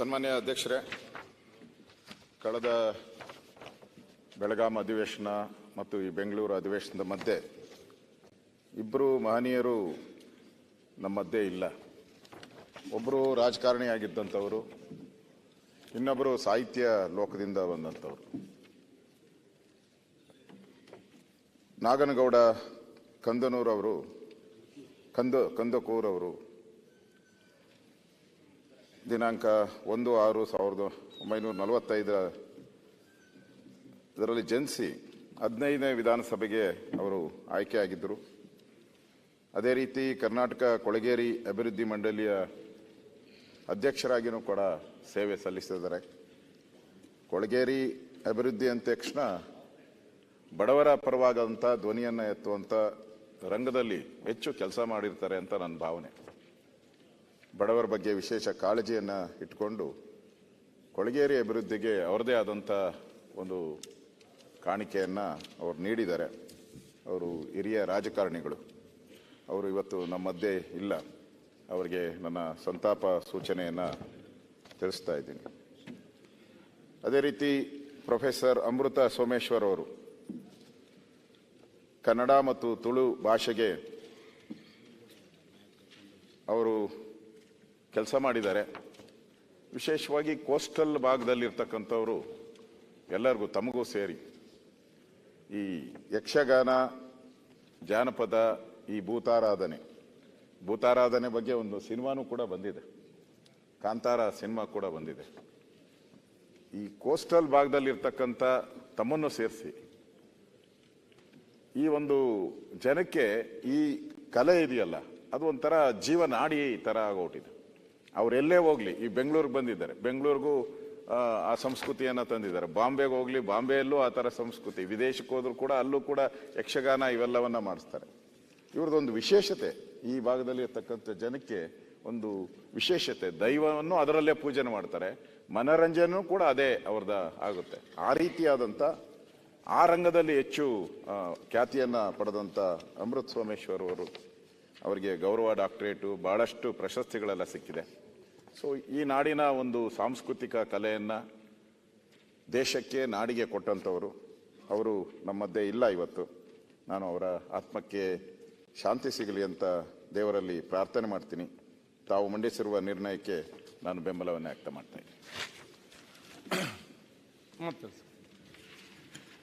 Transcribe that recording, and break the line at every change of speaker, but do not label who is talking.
ಸನ್ಮಾನ್ಯ ಅಧ್ಯಕ್ಷರೇ, ಕಳೆದ ಬೆಳಗಾಂ ಅಧಿವೇಶನ ಮತ್ತು ಈ ಬೆಂಗಳೂರು ಅಧಿವೇಶನದ ಮಧ್ಯೆ ಇಬ್ಬರು ಮಹನೀಯರು ನಮ್ಮ ಮಧ್ಯೆ ಇಲ್ಲ. ಒಬ್ಬರು ರಾಜಕಾರಣಿಯಾಗಿದ್ದಂಥವರು ಇನ್ನೊಬ್ಬರು ಸಾಹಿತ್ಯ ಲೋಕದಿಂದ ಬಂದಂಥವರು. ನಾಗನಗೌಡ ಕಂದನೂರವರು, ಕಂದ, ಕಂದಕೂರವರು ದಿನಾಂಕ ಒಂದು ಆರು ಸಾವಿರದ ಒಂಬೈನೂರ ನಲವತ್ತೈದರ ಇದರಲ್ಲಿ ಜನಿಸಿ ಹದಿನೈದನೇ ವಿಧಾನಸಭೆಗೆ ಅವರು ಆಯ್ಕೆಯಾಗಿದ್ದರು. ಅದೇ ರೀತಿ ಕರ್ನಾಟಕ ಕೊಳಗೇರಿ ಅಭಿವೃದ್ಧಿ ಮಂಡಳಿಯ ಅಧ್ಯಕ್ಷರಾಗಿಯೂ ಕೂಡ ಸೇವೆ ಸಲ್ಲಿಸಿದ್ದಾರೆ. ಕೊಳಗೇರಿ ಅಭಿವೃದ್ಧಿ ಅಂದ ತಕ್ಷಣ ಬಡವರ ಪರವಾಗದಂಥ ಧ್ವನಿಯನ್ನು ಎತ್ತುವಂಥ ರಂಗದಲ್ಲಿ ಹೆಚ್ಚು ಕೆಲಸ ಮಾಡಿರ್ತಾರೆ ಅಂತ ನನ್ನ ಭಾವನೆ. ಬಡವರ ಬಗ್ಗೆ ವಿಶೇಷ ಕಾಳಜಿಯನ್ನು ಇಟ್ಕೊಂಡು ಕೊಳಗೇರಿ ಅಭಿವೃದ್ಧಿಗೆ ಅವರದೇ ಆದಂಥ ಒಂದು ಕಾಣಿಕೆಯನ್ನು ಅವರು ನೀಡಿದ್ದಾರೆ. ಅವರು ಹಿರಿಯ ರಾಜಕಾರಣಿಗಳು. ಅವರು ಇವತ್ತು ನಮ್ಮ ಮಧ್ಯೆ ಇಲ್ಲ. ಅವರಿಗೆ ನನ್ನ ಸಂತಾಪ ಸೂಚನೆಯನ್ನು ತಿಳಿಸ್ತಾ ಇದ್ದೀನಿ. ಅದೇ ರೀತಿ ಪ್ರೊಫೆಸರ್ ಅಮೃತ ಸೋಮೇಶ್ವರ್ ಅವರು ಕನ್ನಡ ಮತ್ತು ತುಳು ಭಾಷೆಗೆ ಅವರು ಕೆಲಸ ಮಾಡಿದ್ದಾರೆ. ವಿಶೇಷವಾಗಿ ಕೋಸ್ಟಲ್ ಭಾಗದಲ್ಲಿರ್ತಕ್ಕಂಥವರು ಎಲ್ಲರಿಗೂ ತಮಗೂ ಸೇರಿ ಈ ಯಕ್ಷಗಾನ, ಜಾನಪದ, ಈ ಭೂತಾರಾಧನೆ. ಭೂತಾರಾಧನೆ ಬಗ್ಗೆ ಒಂದು ಸಿನಿಮಾನೂ ಕೂಡ ಬಂದಿದೆ. ಕಾಂತಾರ ಸಿನಿಮಾ ಕೂಡ ಬಂದಿದೆ. ಈ ಕೋಸ್ಟಲ್ ಭಾಗದಲ್ಲಿರ್ತಕ್ಕಂಥ ತಮ್ಮನ್ನು ಸೇರಿಸಿ, ಈ ಒಂದು ಜನಕ್ಕೆ ಈ ಕಲೆ ಇದೆಯಲ್ಲ, ಅದು ಒಂಥರ ಜೀವನಾಡಿ ಥರ ಆಗೋಟಿದೆ ಅವರೆಲ್ಲೇ ಹೋಗ್ಲಿ ಈ ಬೆಂಗಳೂರಿಗೆ ಬಂದಿದ್ದಾರೆ. ಬೆಂಗಳೂರಿಗೂ ಆ, ಸಂಸ್ಕೃತಿಯನ್ನು ತಂದಿದ್ದಾರೆ. ಬಾಂಬೆಗೆ ಹೋಗ್ಲಿ ಬಾಂಬೆಯಲ್ಲೂ ಆ ಥರ ಸಂಸ್ಕೃತಿ. ವಿದೇಶಕ್ಕೆ ಹೋದರೂ ಕೂಡ ಅಲ್ಲೂ ಕೂಡ ಯಕ್ಷಗಾನ ಇವೆಲ್ಲವನ್ನ ಮಾಡಿಸ್ತಾರೆ. ಇವ್ರದ್ದೊಂದು ವಿಶೇಷತೆ ಈ ಭಾಗದಲ್ಲಿ ಇರ್ತಕ್ಕಂಥ ಜನಕ್ಕೆ ಒಂದು ವಿಶೇಷತೆ. ದೈವವನ್ನು ಅದರಲ್ಲೇ ಪೂಜನೆ ಮಾಡ್ತಾರೆ. ಮನರಂಜನೆಯೂ ಕೂಡ ಅದೇ ಅವ್ರದ ಆಗುತ್ತೆ. ಆ ರೀತಿಯಾದಂಥ ಆ ರಂಗದಲ್ಲಿ ಹೆಚ್ಚು ಖ್ಯಾತಿಯನ್ನ ಪಡೆದಂಥ ಅಮೃತ್ ಸೋಮೇಶ್ವರ್ ಅವರು ಅವರಿಗೆ ಗೌರವ ಡಾಕ್ಟರೇಟು ಭಾಳಷ್ಟು ಪ್ರಶಸ್ತಿಗಳೆಲ್ಲ ಸಿಕ್ಕಿದೆ. ಸೊ ಈ ನಾಡಿನ ಒಂದು ಸಾಂಸ್ಕೃತಿಕ ಕಲೆಯನ್ನು ದೇಶಕ್ಕೆ, ನಾಡಿಗೆ ಕೊಟ್ಟಂಥವರು, ಅವರು ನಮ್ಮದ್ದೇ ಇಲ್ಲ ಇವತ್ತು. ನಾನು ಅವರ ಆತ್ಮಕ್ಕೆ ಶಾಂತಿ ಸಿಗಲಿ ಅಂತ ದೇವರಲ್ಲಿ ಪ್ರಾರ್ಥನೆ ಮಾಡ್ತೀನಿ. ತಾವು ಮಂಡಿಸಿರುವ ನಿರ್ಣಯಕ್ಕೆ ನಾನು ಬೆಂಬಲವನ್ನು ವ್ಯಕ್ತ ಮಾಡ್ತೇನೆ ಇದ್ದೀನಿ